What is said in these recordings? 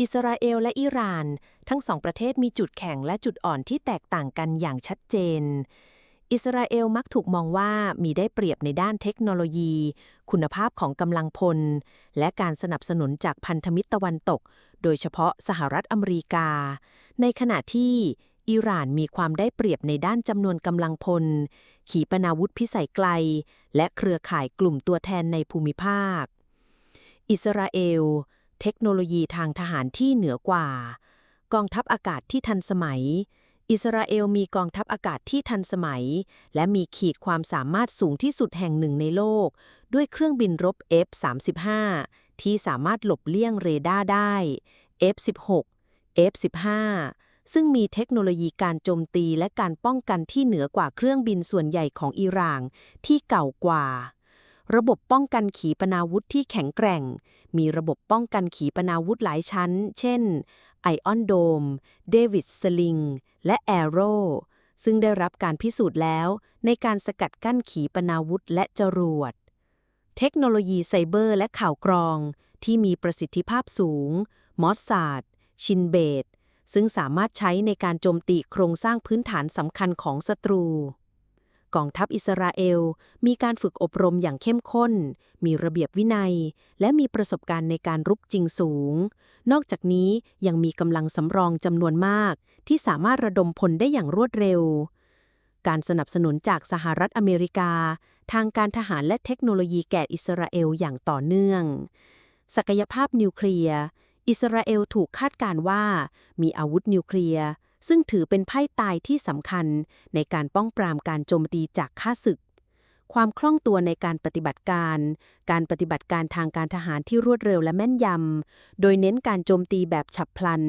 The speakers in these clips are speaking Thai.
อิสราเอลและอิหร่าน ทั้งสองประเทศมีจุดแข็งและจุดอ่อนที่แตกต่างกันอย่างชัดเจน อิสราเอลมักถูกมองว่ามีได้เปรียบในด้านเทคโนโลยี คุณภาพของกำลังพล และการสนับสนุนจากพันธมิตรตะวันตก โดยเฉพาะสหรัฐอเมริกา ในขณะที่อิหร่านมีความได้เปรียบในด้านจำนวนกำลังพล ขีปนาวุธพิสัยไกล และเครือข่ายกลุ่มตัวแทนในภูมิภาค อิสราเอล เทคโนโลยีทางทหารที่เหนือกว่า กองทัพอากาศที่ทันสมัย อิสราเอลมีกองทัพอากาศที่ทันสมัย และมีขีดความสามารถสูงที่สุดแห่งหนึ่งในโลก ด้วยเครื่องบินรบ F-35 ที่สามารถหลบเลี่ยงเรดาร์ได้ F-16 F-15 ซึ่งมีเทคโนโลยีการโจมตีและการป้องกันที่เหนือกว่าเครื่องบินส่วนใหญ่ของอิหร่านที่เก่ากว่า ระบบป้องกันขีปนาวุธที่แข็งแกร่ง มีระบบป้องกันขีปนาวุธหลายชั้น เช่นไอออนโดมเดวิดสลิงและแอโร่ซึ่งได้รับการพิสูจน์แล้ว ในการสกัดกั้นขีปนาวุธและจรวด เทคโนโลยีไซเบอร์และข่าวกรอง ที่มีประสิทธิภาพสูง มอสซาดชินเบตซึ่งสามารถใช้ในการโจมตีโครงสร้างพื้นฐานสำคัญของศัตรู กองทัพอิสราเอล มีการฝึกอบรมอย่างเข้มข้น มีระเบียบวินัย และมีประสบการณ์ในการรุกจริงสูง นอกจากนี้ยังมีกำลังสำรองจำนวนมาก ที่สามารถระดมพลได้อย่างรวดเร็ว การสนับสนุนจากสหรัฐอเมริกา ทางการทหารและเทคโนโลยีแก่อิสราเอลอย่างต่อเนื่อง ศักยภาพนิวเคลียร์อิสราเอลถูกคาดการว่า มีอาวุธนิวเคลียร์ ซึ่งถือเป็นไพ่ตายที่สำคัญในการป้องปรามการโจมตีจากข้าศึก ความคล่องตัวในการปฏิบัติการ การปฏิบัติการทางการทหารที่รวดเร็วและแม่นยำ โดยเน้นการโจมตีแบบฉับพลัน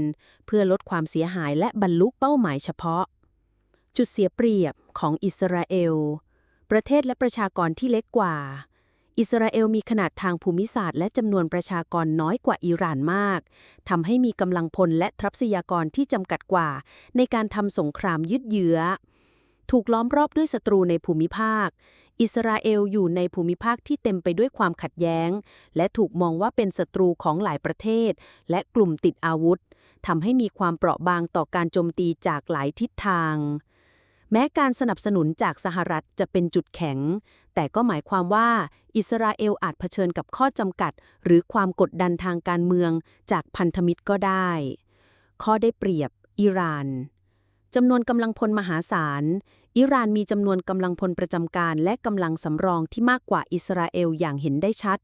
เพื่อลดความเสียหายและบรรลุเป้าหมายเฉพาะ จุดเสียเปรียบของอิสราเอล ประเทศและประชากรที่เล็กกว่า อิสราเอลมีขนาดทางภูมิศาสตร์ และจำนวนประชากรน้อยกว่าอิหร่านมากทำให้มีกำลังพลและทรัพยากรที่จำกัดกว่า ในการทำสงครามยืดเยื้อ ถูกล้อมรอบด้วยศัตรูในภูมิภาค อิสราเอลอยู่ในภูมิภาคที่เต็มไปด้วยความขัดแย้ง และถูกมองว่าเป็นศัตรูของหลายประเทศ และกลุ่มติดอาวุธทำให้มีความเปราะบางต่อการโจมตีจากหลายทิศทาง แม้การสนับสนุนจากสหรัฐจะเป็นจุดแข็ง แต่ก็หมายความว่าอิสราเอลอาจเผชิญกับข้อจำกัด หรือความกดดันทางการเมืองจากพันธมิตรก็ได้ ข้อได้เปรียบ อิหร่านจำนวนกำลังพลมหาศาล อิหร่านมีจำนวนกำลังพลประจำการและกำลังสำรองที่มากกว่าอิสราเอลอย่างเห็นได้ชัด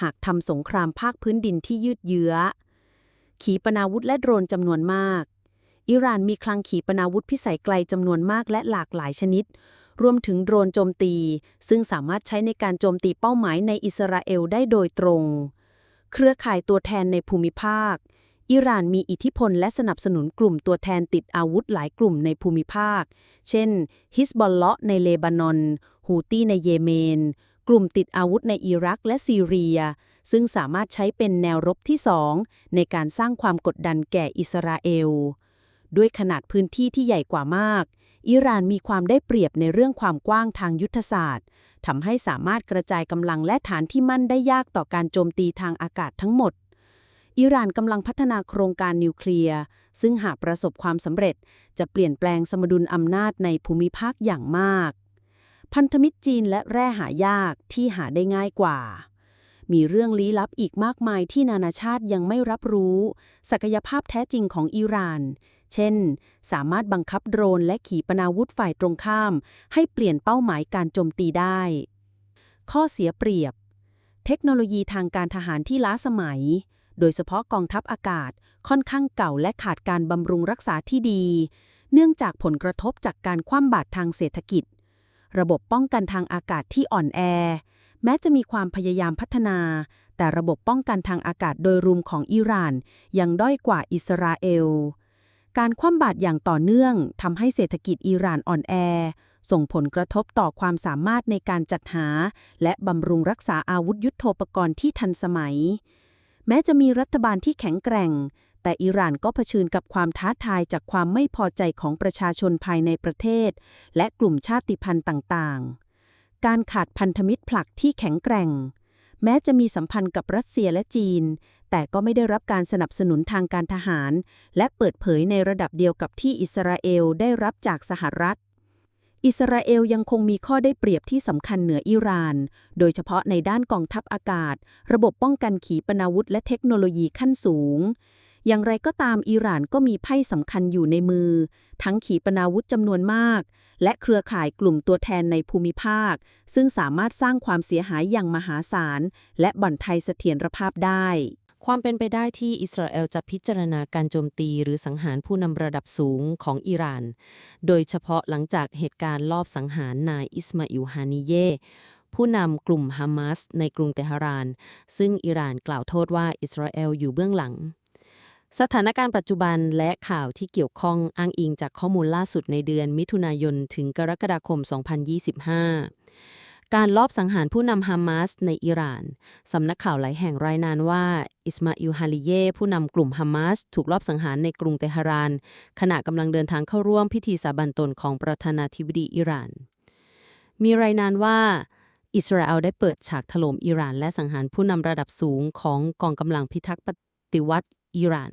หากทำสงครามภาคพื้นดินที่ยืดเยื้อ ขีปนาวุธและโดรนจำนวนมาก อิหร่านมีคลังขีปนาวุธพิสัยไกลจำนวนมากและหลากหลายชนิด รวมถึงโดรนโจมตี ซึ่งสามารถใช้ในการโจมตีเป้าหมายในอิสราเอลได้โดยตรง เครือข่ายตัวแทนในภูมิภาค อิหร่านมีอิทธิพลและสนับสนุนกลุ่มตัวแทนติดอาวุธหลายกลุ่มในภูมิภาค เช่น ฮิสบอลเลาะในเลบานอน ฮูตี้ในเยเมน กลุ่มติดอาวุธในอิรักและซีเรียซึ่งสามารถใช้เป็นแนวรบที่สองในการสร้างความกดดันแก่อิสราเอล ด้วยขนาดพื้นที่ที่ใหญ่กว่ามาก อิหร่านมีความได้เปรียบในเรื่องความกว้างทางยุทธศาสตร์ทำให้สามารถกระจายกำลังและฐานที่มั่นได้ยากต่อการโจมตีทางอากาศทั้งหมด อิหร่านกำลังพัฒนาโครงการนิวเคลียร์ ซึ่งหากประสบความสำเร็จ จะเปลี่ยนแปลงสมดุลอำนาจในภูมิภาคอย่างมาก พันธมิตรจีนและแร่หายากที่หาได้ง่ายกว่า มีเรื่องลี้ลับอีกมากมายที่นานาชาติยังไม่รับรู้ ศักยภาพแท้จริงของอิหร่าน เช่น สามารถบังคับโดรนและขีปนาวุธฝ่ายตรงข้าม ให้เปลี่ยนเป้าหมายการโจมตีได้ ข้อเสียเปรียบ เทคโนโลยีทางการทหารที่ล้าสมัย โดยเฉพาะกองทัพอากาศค่อนข้างเก่าและขาดการบำรุงรักษาที่ดี เนื่องจากผลกระทบจากการคว่ำบาตรทางเศรษฐกิจ ระบบป้องกันทางอากาศที่อ่อนแอ แม้จะมีความพยายามพัฒนา แต่ระบบป้องกันทางอากาศโดยรวมของอิหร่าน ยังด้อยกว่าอิสราเอล การคว่ำบาตรอย่างต่อเนื่องทำให้เศรษฐกิจอิหร่านอ่อนแอ ส่งผลกระทบต่อความสามารถในการจัดหา และบำรุงรักษาอาวุธยุโทโธปกรณ์ที่ทันสมัย แม้จะมีรัฐบาลที่แข็งแกร่ง แต่อิหร่านก็เผชิญกับความท้าทายจากความไม่พอใจของประชาชนภายในประเทศ และกลุ่มชาติพันธุ์ต่างๆ การขาดพันธมิตรผลักที่แข็งแกร่ง แม้จะมีสัมพันธ์กับรัสเซียและจีน แต่ก็ไม่ได้รับการสนับสนุนทางการทหาร และเปิดเผยในระดับเดียวกับที่อิสราเอลได้รับจากสหรัฐ อิสราเอลยังคงมีข้อได้เปรียบที่สำคัญเหนืออิหร่าน โดยเฉพาะในด้านกองทัพอากาศ ระบบป้องกันขีปนาวุธและเทคโนโลยีขั้นสูง อย่างไรก็ตามอิหร่านก็มีไพ่สำคัญอยู่ในมือ ทั้งขีปนาวุธจำนวนมาก และเครือข่ายกลุ่มตัวแทนในภูมิภาค ซึ่งสามารถสร้างความเสียหายอย่างมหาศาล และบ่อนไทยเสถียรภาพได้ ความเป็นไปได้ที่อิสราเอลจะพิจารณาการโจมตีหรือสังหารผู้นำระดับสูงของอิหร่าน โดยเฉพาะหลังจากเหตุการณ์ลอบสังหารนายอิสมาอิลฮานิเยผู้นำกลุ่มฮามาสในกรุงเตหะราน ซึ่งอิหร่านกล่าวโทษว่าอิสราเอลอยู่เบื้องหลัง สถานการณ์ปัจจุบันและข่าวที่เกี่ยวข้องอ้างอิงจากข้อมูลล่าสุดในเดือนมิถุนายนถึงกรกฎาคม 2025 การลอบสังหารผู้นำฮามาสในอิหร่าน สำนักข่าวหลายแห่งรายงานว่า อิสมาอิลฮาลิเย ผู้นำกลุ่มฮามาสถูกลอบสังหารในกรุงเตหะราน ขณะกำลังเดินทางเข้าร่วมพิธีสาบันตนของประธานาธิบดีอิหร่าน มีรายงานว่าอิสราเอลได้เปิดฉากถล่มอิหร่าน และสังหารผู้นำระดับสูงของกองกำลังพิทักษ์ปฏิวัติ อิหร่าน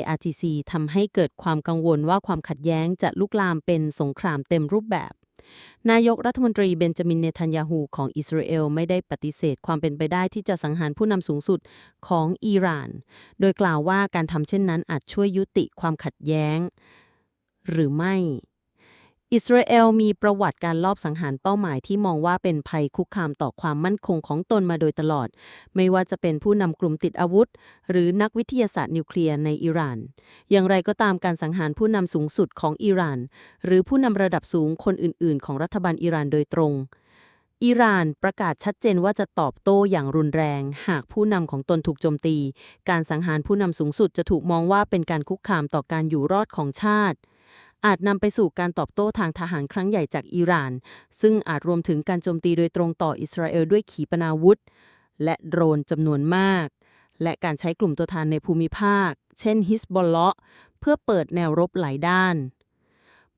IRGC ทำให้เกิดความกังวลว่าความขัดแย้งจะลุกลามเป็นสงครามเต็มรูปแบบ นายกรัฐมนตรีเบนจามินเนทันยาฮูของอิสราเอลไม่ได้ปฏิเสธความเป็นไปได้ที่จะสังหารผู้นำสูงสุดของอิหร่าน โดยกล่าวว่าการทำเช่นนั้นอาจช่วยยุติความขัดแย้ง หรือไม่ อิสราเอลมีประวัติการลอบสังหารเป้าหมายที่มองว่าเป็นภัยคุกคามต่อความมั่นคงของตนมาโดยตลอด ไม่ว่าจะเป็นผู้นำกลุ่มติดอาวุธ หรือนักวิทยาศาสตร์นิวเคลียร์ในอิหร่าน อย่างไรก็ตามการสังหารผู้นำสูงสุดของอิหร่าน หรือผู้นำระดับสูงคนอื่น ๆ ของรัฐบาลอิหร่านโดยตรงอิหร่านประกาศชัดเจนว่าจะตอบโต้อย่างรุนแรง หากผู้นำของตนถูกโจมตี การสังหารผู้นำสูงสุดจะถูกมองว่าเป็นการคุกคามต่อการอยู่รอดของชาติ อาจนำไปสู่การตอบโต้ทางทหารครั้งใหญ่จากอิหร่าน ซึ่งอาจรวมถึงการโจมตีโดยตรงต่ออิสราเอลด้วยขีปนาวุธ และโดรนจำนวนมาก และการใช้กลุ่มตัวแทนในภูมิภาค เช่นฮิสบอลเลาะเพื่อเปิดแนวรบหลายด้าน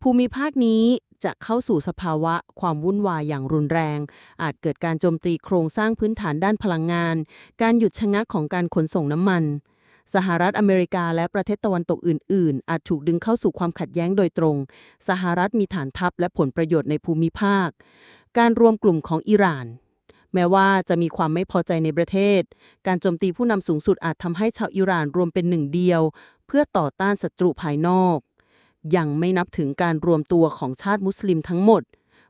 ภูมิภาคนี้จะเข้าสู่สภาวะความวุ่นวายอย่างรุนแรง อาจเกิดการโจมตีโครงสร้างพื้นฐานด้านพลังงาน การหยุดชะงักของการขนส่งน้ำมัน สหรัฐอเมริกาและประเทศตะวันตกอื่น ๆ อาจถูกดึงเข้าสู่ความขัดแย้งโดยตรง สหรัฐมีฐานทัพและผลประโยชน์ในภูมิภาค การรวมกลุ่มของอิหร่าน แม้ว่าจะมีความไม่พอใจในประเทศ การโจมตีผู้นำสูงสุดอาจทำให้ชาวอิหร่านรวมเป็นหนึ่งเดียว เพื่อต่อต้านศัตรูภายนอก ยังไม่นับถึงการรวมตัวของชาติมุสลิมทั้งหมด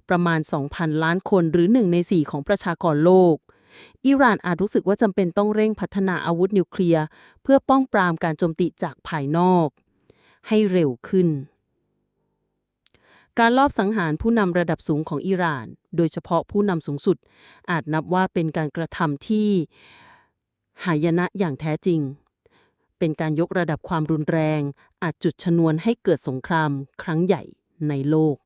ประมาณ 2,000 ล้านคนหรือ1ใน4ของประชากรโลก อิหร่านอาจรู้สึกว่าจำเป็นต้องเร่งพัฒนาอาวุธนิวเคลียร์เพื่อป้องปรามการโจมตีจากภายนอก ให้เร็วขึ้น การลอบสังหารผู้นำระดับสูงของอิหร่าน โดยเฉพาะผู้นำสูงสุด อาจนับว่าเป็นการกระทำที่หายนะอย่างแท้จริง เป็นการยกระดับความรุนแรง อาจจุดชนวนให้เกิดสงครามครั้งใหญ่ในโลก